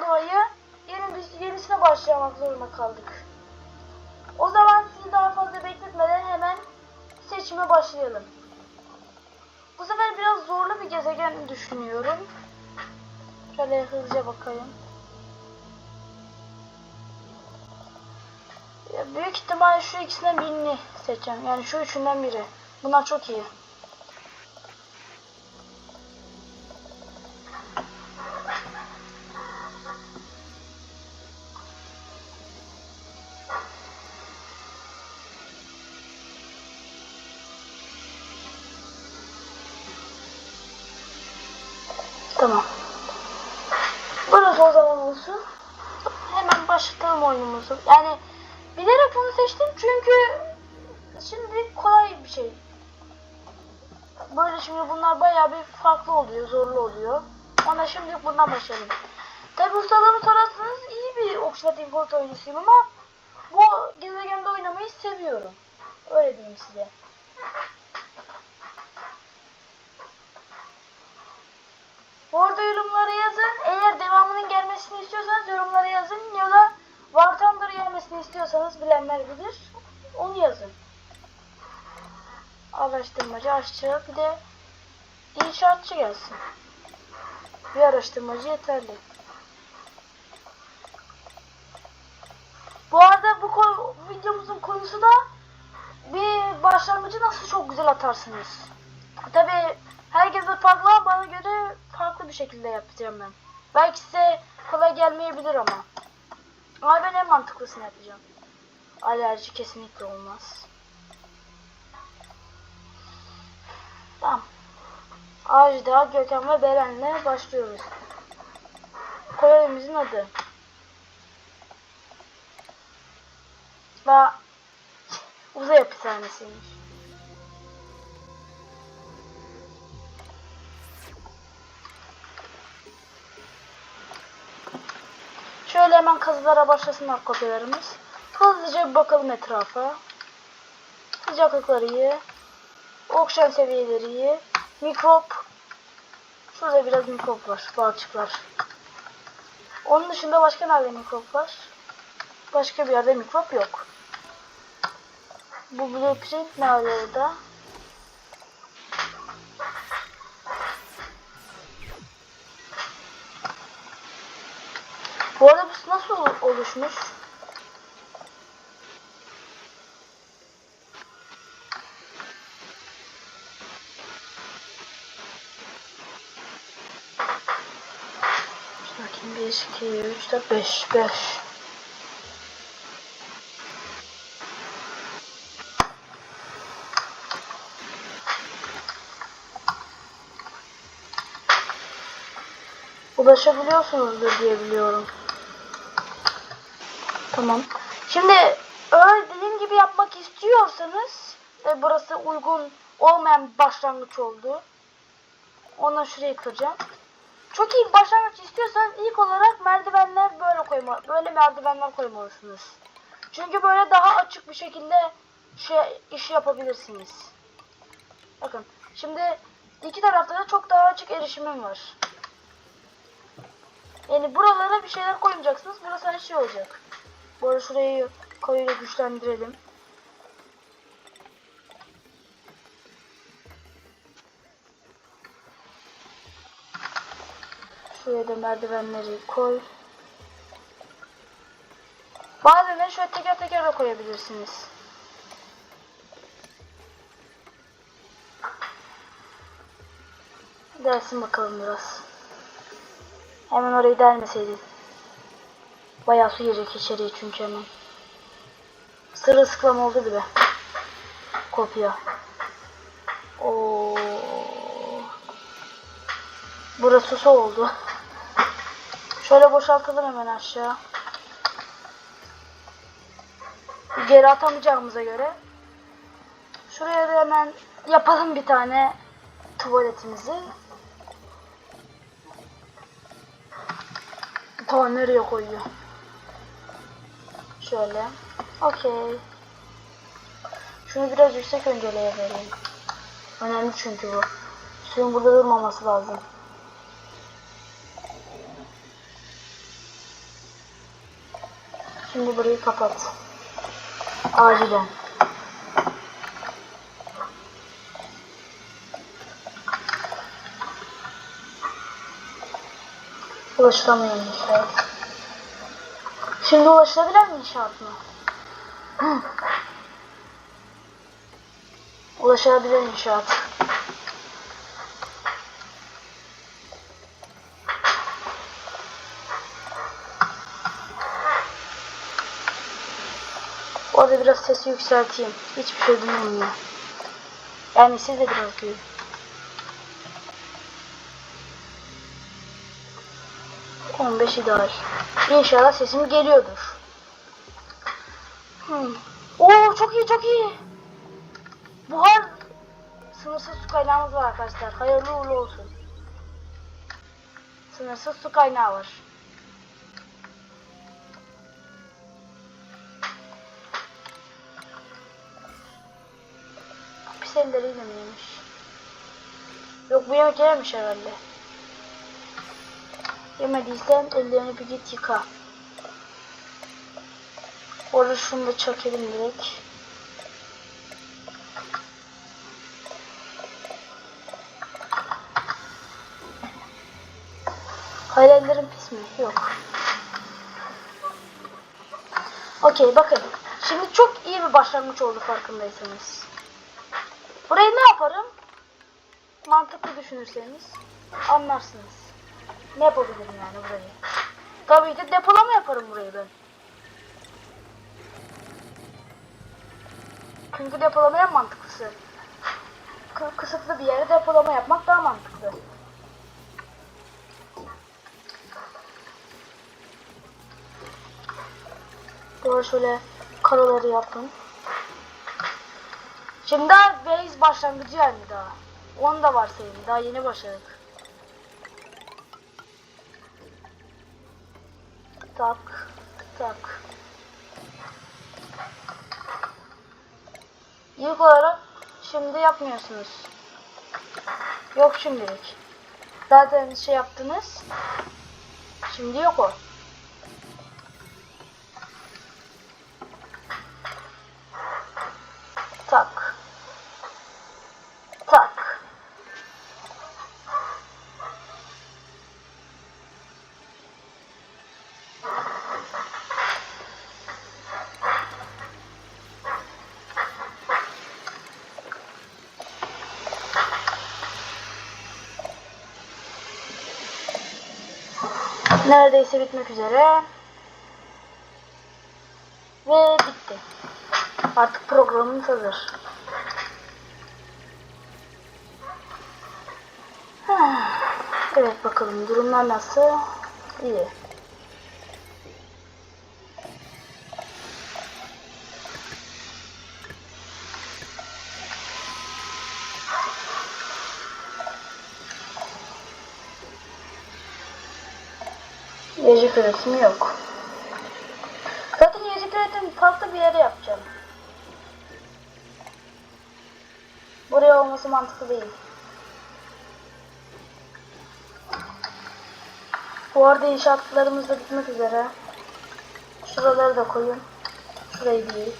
Ondan dolayı yeni bir yenisine başlamak zorunda kaldık. O zaman sizi daha fazla bekletmeden hemen seçime başlayalım. Bu sefer biraz zorlu bir gezegen düşünüyorum. Şöyle hızlıca bakayım. Ya büyük ihtimal şu ikisinden birini seçeceğim. Yani şu üçünden biri. Bunlar çok iyi. Tamam. Burası o zaman olsun. Hemen başlatalım oyunumuzu. Yani bilerek bunu seçtim çünkü şimdi kolay bir şey. Böyle şimdi bunlar bayağı bir farklı oluyor, zorlu oluyor. Ona şimdi bundan başlayalım. Tabi ustalığımı sorarsanız iyi bir Oxford Gold oyuncusuyum ama bu gezegende oynamayı seviyorum. Öyle diyeyim size. Bu arada yorumlara yazın. Eğer devamının gelmesini istiyorsanız yorumlara yazın. Ya da War Thunder gelmesini istiyorsanız bilenler bilir. Onu yazın. Araştırmacı, aşçı bir de inşaatçı gelsin. Bir araştırmacı yeterli. Bu arada bu ko- videomuzun konusu da bir başlangıcı nasıl çok güzel atarsınız. Tabi herkese farklı bana göre farklı bir şekilde yapacağım ben. Belki size kolay gelmeyebilir ama. Ama ben en mantıklısını yapacağım. Alerji kesinlikle olmaz. Tamam. Ajda, Gökhan ve Beren'le başlıyoruz. Kolonimizin adı. Ve uzay hapishanesiymiş. Şöyle hemen kazılara başlasınlar kopyalarımız. Hızlıca bir bakalım etrafa. Sıcaklıkları iyi. Oksijen seviyeleri iyi. Mikrop. Şurada biraz mikrop var. Balçıklar. Onun dışında başka nerede mikrop var? Başka bir yerde mikrop yok. Bu blueprint nerede orada? Bu arada bu nasıl ol- oluşmuş? Bakayım 1, 2, 3, 4, 5, 5. Ulaşabiliyorsunuzdur diye biliyorum. Tamam. Şimdi öyle dediğim gibi yapmak istiyorsanız ve burası uygun olmayan başlangıç oldu. Ondan şurayı kıracağım. Çok iyi başlangıç istiyorsanız ilk olarak merdivenler böyle koyma, böyle merdivenler koymalısınız. Çünkü böyle daha açık bir şekilde şey işi yapabilirsiniz. Bakın şimdi iki tarafta da çok daha açık erişimim var. Yani buralara bir şeyler koymayacaksınız. Burası her şey olacak. Bu arada şurayı koyuyla güçlendirelim. Şuraya da merdivenleri koy. Bazen şöyle teker teker de koyabilirsiniz. Dersin bakalım biraz. Hemen orayı delmeseydin. Bayağı su girecek içeriye çünkü hemen. Sırılsıklam oldu bile. Kopya. Oo. Burası su oldu. Şöyle boşaltalım hemen aşağı. Geri atamayacağımıza göre. Şuraya da hemen yapalım bir tane tuvaletimizi. Ta nereye koyuyor? Şöyle. Okey. Şunu biraz yüksek önceleye vereyim. Önemli çünkü bu. Suyun burada durmaması lazım. Şimdi burayı kapat. Acilen. Ulaşılamıyor inşaat. Şimdi ulaşılabilir mi inşaat mı? Ulaşılabilir inşaat. Orada biraz sesi yükselteyim. Hiçbir şey duyulmuyor. Yani siz de biraz duyun. On beş ideal. İnşallah sesim geliyordur. Hmm. Oo çok iyi çok iyi. Buhar sınırsız su kaynağımız var arkadaşlar. Hayırlı uğurlu olsun. Sınırsız su kaynağı var. Pis elleriyle mi yemiş? Yok bu yemek yememiş herhalde. Yemediysen ellerini bir git yıka. Orada şunu da çekelim direkt. Hayır ellerim pis mi? Yok. Okey bakın. Şimdi çok iyi bir başlangıç oldu farkındaysanız. Burayı ne yaparım? Mantıklı düşünürseniz anlarsınız. Ne yapabilirim yani burayı? Tabii ki depolama yaparım burayı ben. Çünkü depolama en mantıklısı. Kı- kısıtlı bir yere depolama yapmak daha mantıklı. Böyle şöyle karaları yapın. Şimdi daha base başlangıcı yani daha. Onu da varsayın. Daha yeni başladık. Tak. Tak. İlk olarak şimdi yapmıyorsunuz. Yok şimdilik. Zaten şey yaptınız. Şimdi yok o. Tak. Tak. Neredeyse bitmek üzere. Ve bitti. Artık programımız hazır. Evet bakalım durumlar nasıl? İyi. Üretimi yok. Zaten yiyecek üretimi farklı bir yere yapacağım. Buraya olması mantıklı değil. Bu arada inşaatlarımız da bitmek üzere. Şuraları da koyun. Şurayı değil.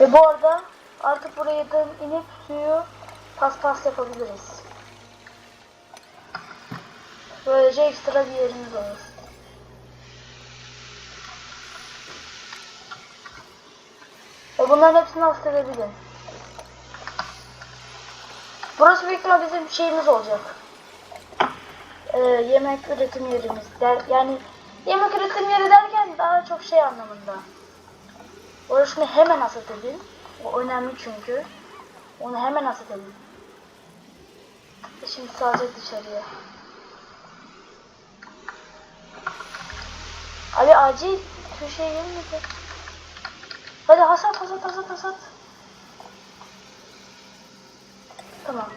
Ve bu arada artık buraya da inip suyu paspas yapabiliriz. Böylece ekstra bir yerimiz olur. Ve bunların hepsini hafifletebilirim. Burası büyük ihtimal bizim şeyimiz olacak. Ee, yemek üretim yerimiz. Der, yani yemek üretim yeri derken daha çok şey anlamında. Orasını hemen hasat. O önemli çünkü. Onu hemen hasat hasledelim. Şimdi sadece dışarıya. Abi acil köşeye gelmedi. Hadi hasat hasat hasat hasat. Tamam.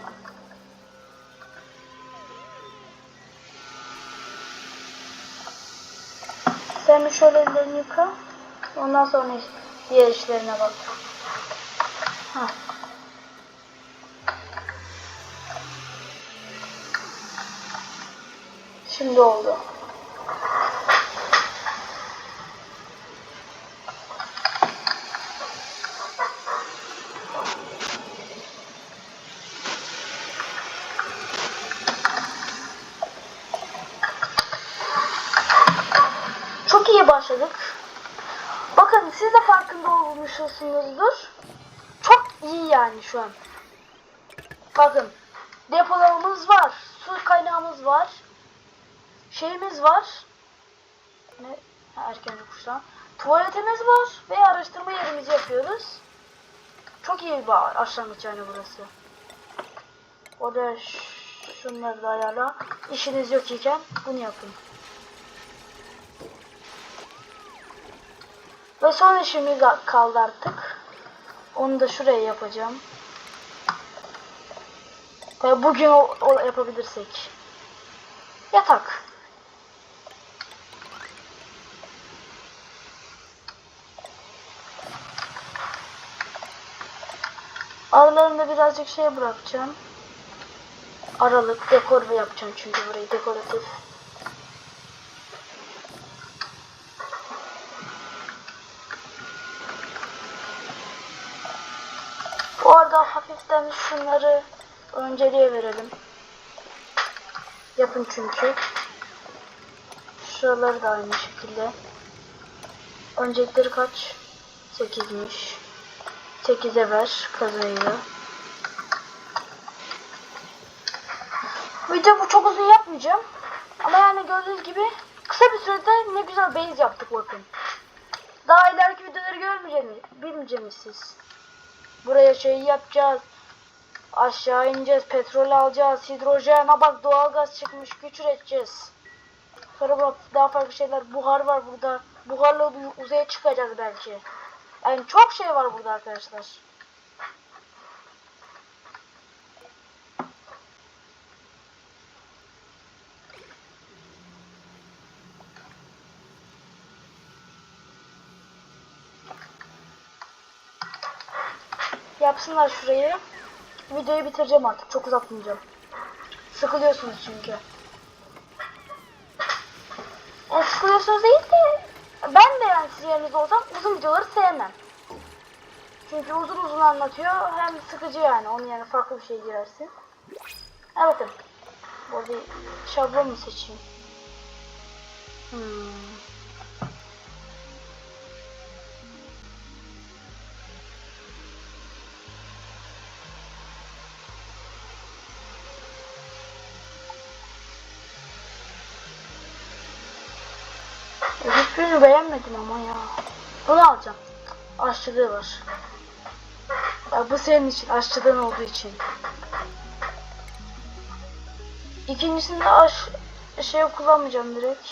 Sen bir şöyle ellerini yıka. Ondan sonra diğer işlerine bak. Şimdi oldu. Çok iyi başladık. Bakın siz de farkında olmuşsunuzdur. Çok iyi yani şu an. Bakın depolarımız var. Su kaynağımız var. Şeyimiz var. Ne? Ha, erkenci kuşlar. Tuvaletimiz var ve araştırma yerimizi yapıyoruz. Çok iyi bir başlangıç yani burası. Orada ş- şunları da ayarla. İşiniz yok iken bunu yapın. Ve son işimiz kaldı artık. Onu da şuraya yapacağım. Ve bugün o, o yapabilirsek. Yatak. Aralarında birazcık şey bırakacağım. Aralık dekor yapacağım çünkü burayı dekoratif. Bu hafiften şunları önceliğe verelim. Yapın çünkü. Şuraları da aynı şekilde. Öncelikleri kaç? 8'miş. 8'e ver kazayı. Video bu çok uzun yapmayacağım. Ama yani gördüğünüz gibi kısa bir sürede ne güzel base yaptık bakın. Daha ileriki videoları görmeyeceğiniz, bilmeyeceğiniz siz. Buraya şey yapacağız. Aşağı ineceğiz, petrol alacağız, hidrojen, ha bak doğalgaz çıkmış, güç üreteceğiz. Sonra bak daha farklı şeyler, buhar var burada. Buharla uzaya çıkacağız belki. Yani çok şey var burada arkadaşlar. Yapsınlar şurayı. Videoyu bitireceğim artık. Çok uzatmayacağım. Sıkılıyorsunuz çünkü. Yani sıkılıyorsunuz değil de ben de yani sizin yerinizde olsam uzun videoları sevmem. Çünkü uzun uzun anlatıyor. Hem sıkıcı yani. Onun yerine farklı bir şey girersin. Ha bakın. Burada şablon mu seçeyim? Hmm. Hiçbirini beğenmedim ama ya. Bunu alacağım. Aşçılığı var. Ya bu senin için, aşçıdan olduğu için. İkincisinde aş şey kullanmayacağım direkt.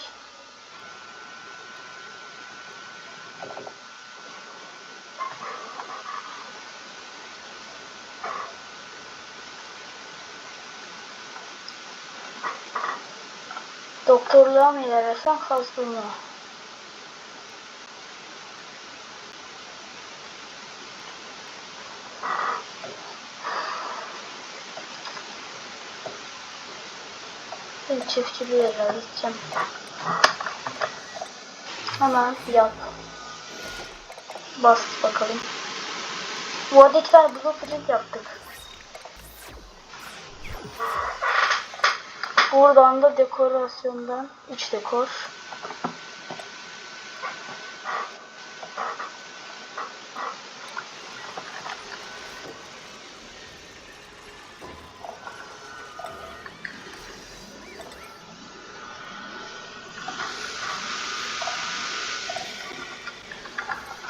Doktorluğa mı ilerlesen hastalığına? Ben çiftçiliğe ilerleyeceğim. Hemen yap. Bas bakalım. Bu arada iki tane blueprint yaptık. Buradan da dekorasyondan iç dekor.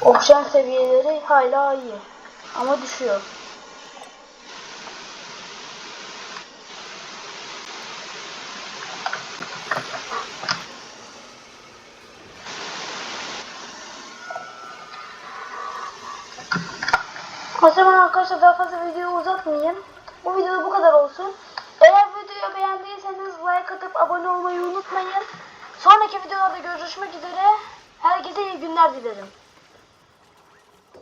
Oksijen seviyeleri hala iyi. Ama düşüyor. O zaman arkadaşlar daha fazla videoyu uzatmayayım. Bu videoda bu kadar olsun. Eğer videoyu beğendiyseniz like atıp abone olmayı unutmayın. Sonraki videolarda görüşmek üzere. Herkese iyi günler dilerim.